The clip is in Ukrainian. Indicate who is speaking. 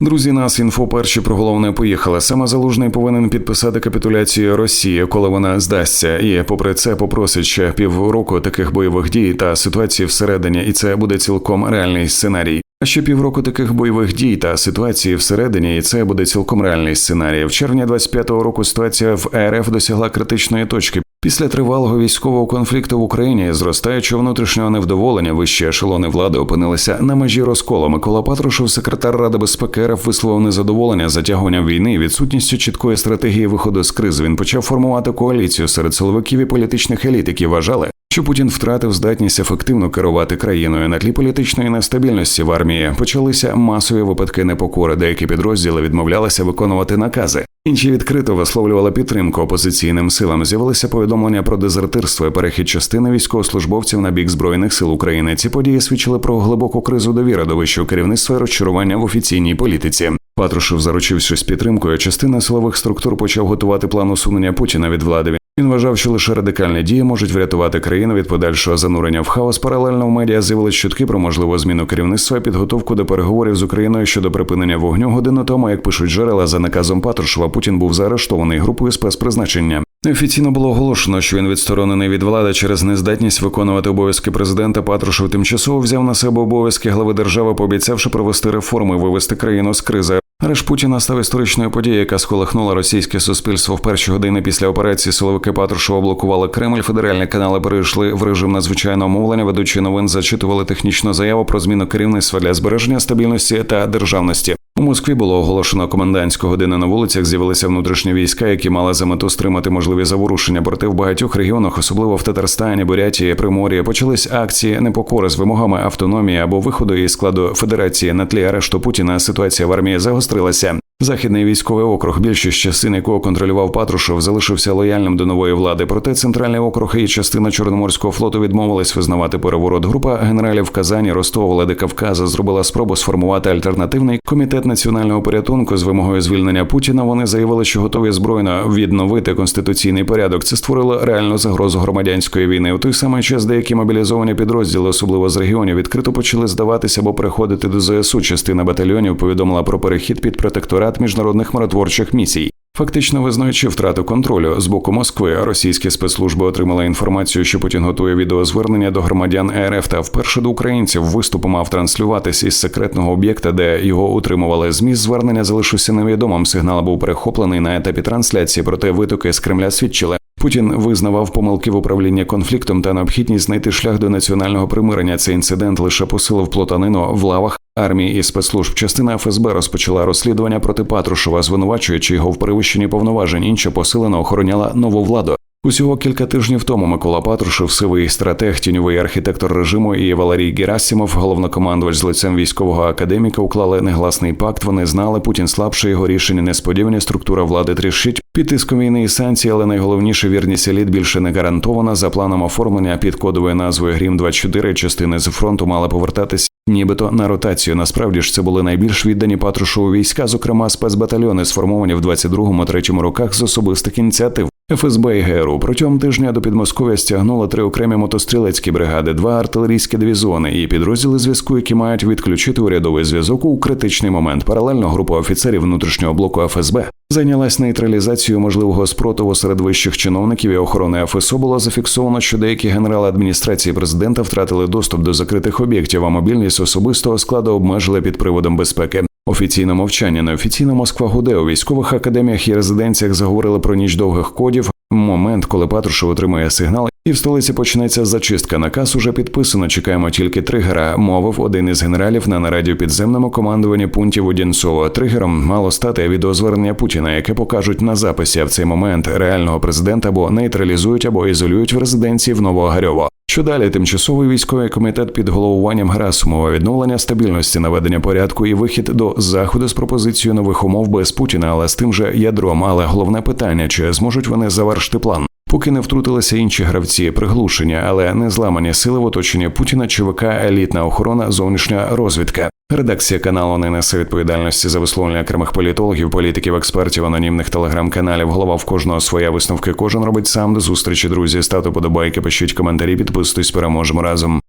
Speaker 1: Друзі, нас інфо перші про головне поїхали. Саме залужний повинен підписати капітуляцію Росії, коли вона здасться. І попри це попросить ще півроку таких бойових дій та ситуації всередині, і це буде цілком реальний сценарій. А ще півроку таких бойових дій та ситуації всередині, і це буде цілком реальний сценарій. В червні 25-го року ситуація в РФ досягла критичної точки. Після тривалого військового конфлікту в Україні, зростаючого внутрішнього невдоволення, вищі ешелони влади опинилися на межі розколу. Микола Патрушев, секретар Ради безпеки РФ, висловив незадоволення затягуванням війни і відсутністю чіткої стратегії виходу з кризи. Він почав формувати коаліцію серед силовиків і політичних еліт, які вважали, що Путін втратив здатність ефективно керувати країною на тлі політичної нестабільності в армії. Почалися масові випадки непокори. Деякі підрозділи відмовлялися виконувати накази. Інші відкрито висловлювали підтримку опозиційним силам. З'явилися повідомлення про дезертирство і перехід частини військовослужбовців на бік збройних сил України. Ці події свідчили про глибоку кризу довіри до вищого керівництва і розчарування в офіційній політиці. Патрушев, заручившись підтримкою, частина силових структур почав готувати план усунення Путіна від влади. Він вважав, що лише радикальні дії можуть врятувати країну від подальшого занурення в хаос. Паралельно в медіа з'явились чутки про можливу зміну керівництва і підготовку до переговорів з Україною щодо припинення вогню годину тому, як пишуть джерела за наказом Патрушева, Путін був заарештований групою спецпризначення. Неофіційно було оголошено, що він відсторонений від влади через нездатність виконувати обов'язки президента. Патрушев тимчасово взяв на себе обов'язки глави держави, пообіцявши провести реформи, вивести країну з кризи. Арешт Путіна став історичною подією, яка сколихнула російське суспільство в перші години після операції. Силовики Патрушева блокували Кремль. Федеральні канали перейшли в режим надзвичайного мовлення. Ведучі новин зачитували технічну заяву про зміну керівництва для збереження стабільності та державності. У Москві було оголошено комендантську годину на вулицях. З'явилися внутрішні війська, які мали за мету стримати можливі заворушення. Проте в багатьох регіонах, особливо в Татарстані, Бурятії, Примор'ї, почались акції непокори з вимогами автономії або виходу із складу федерації на тлі арешту Путіна. Ситуація в армії загострилася. Західний військовий округ, більшість частин якого контролював Патрушев, залишився лояльним до нової влади. Проте центральний округ і частина Чорноморського флоту відмовились визнавати переворот. Група генералів Казані, Ростова, Владикавказа зробила спробу сформувати альтернативний комітет національного порятунку з вимогою звільнення Путіна. Вони заявили, що готові збройно відновити конституційний порядок. Це створило реальну загрозу громадянської війни. У той самий час деякі мобілізовані підрозділи, особливо з регіонів, відкрито почали здаватися або приходити до ЗСУ. Частина батальйонів повідомила про перехід під протекторат міжнародних миротворчих місій. Фактично визнаючи втрату контролю з боку Москви, російські спецслужби отримали інформацію, що Путін готує відеозвернення до громадян РФ та вперше до українців виступ мав транслюватись із секретного об'єкта, де його утримували. Зміст звернення залишився невідомим. Сигнал був перехоплений на етапі трансляції, проте витоки з Кремля свідчили. Путін визнавав помилки в управлінні конфліктом та необхідність знайти шлях до національного примирення. Цей інцидент лише посилив плотанину в лавах армії і спецслужб. Частина ФСБ розпочала розслідування проти Патрушева, звинувачуючи його в перевищенні повноважень. Інша посилено охороняла нову владу. Усього кілька тижнів тому Микола Патрушев, сивий стратег, тіньовий архітектор режиму і Валерій Герасимов, головнокомандувач з лицем військового академіка, уклали негласний пакт. Вони знали, Путін слабше його рішення несподівані. Структура влади тріщить під тиском війни і санкцій, але найголовніше вірність еліт більше не гарантована. За планом оформлення під кодовою назвою Грім 24 частини з фронту мали повертатись. Нібито на ротацію насправді ж це були найбільш віддані Патрушову війська, зокрема спецбатальйони, сформовані в 22-3 роках з особистих ініціатив. ФСБ і ГРУ протягом тижня до Підмосков'я стягнуло три окремі мотострілецькі бригади, два артилерійські дивізіони і підрозділи зв'язку, які мають відключити урядовий зв'язок у критичний момент. Паралельно група офіцерів внутрішнього блоку ФСБ зайнялась нейтралізацією можливого спротиву серед вищих чиновників і охорони ФСО. Було зафіксовано, що деякі генерали адміністрації президента втратили доступ до закритих об'єктів, а мобільність особистого складу обмежили під приводом безпеки. Офіційне мовчання неофіційно Москва гуде у військових академіях і резиденціях заговорили про ніч довгих кодів. Момент, коли Патрушев отримує сигнал, і в столиці почнеться зачистка. Наказ уже підписано. Чекаємо тільки тригера. Мовив один із генералів на нараді у підземному командуванні пунктів Одінцова. Тригером мало стати відеозвернення Путіна, яке покажуть на записі. А в цей момент реального президента або нейтралізують, або ізолюють в резиденції в Новогарьово. Що далі тимчасовий військовий комітет під головуванням Грасумова відновлення стабільності, наведення порядку і вихід до заходу з пропозицією нових умов без Путіна, але з тим же ядром. Але головне питання: чи зможуть вони завершити план? Поки не втрутилися інші гравці, приглушення, але не зламані сили в оточенні Путіна, ЧВК, елітна охорона, зовнішня розвідка. Редакція каналу не несе відповідальності за висловлення окремих політологів, політиків, експертів, анонімних телеграм-каналів. Голова в кожного своя висновки. Кожен робить сам до зустрічі. Друзі, ставте подобайки, пишіть коментарі, підписуйтесь, переможемо разом.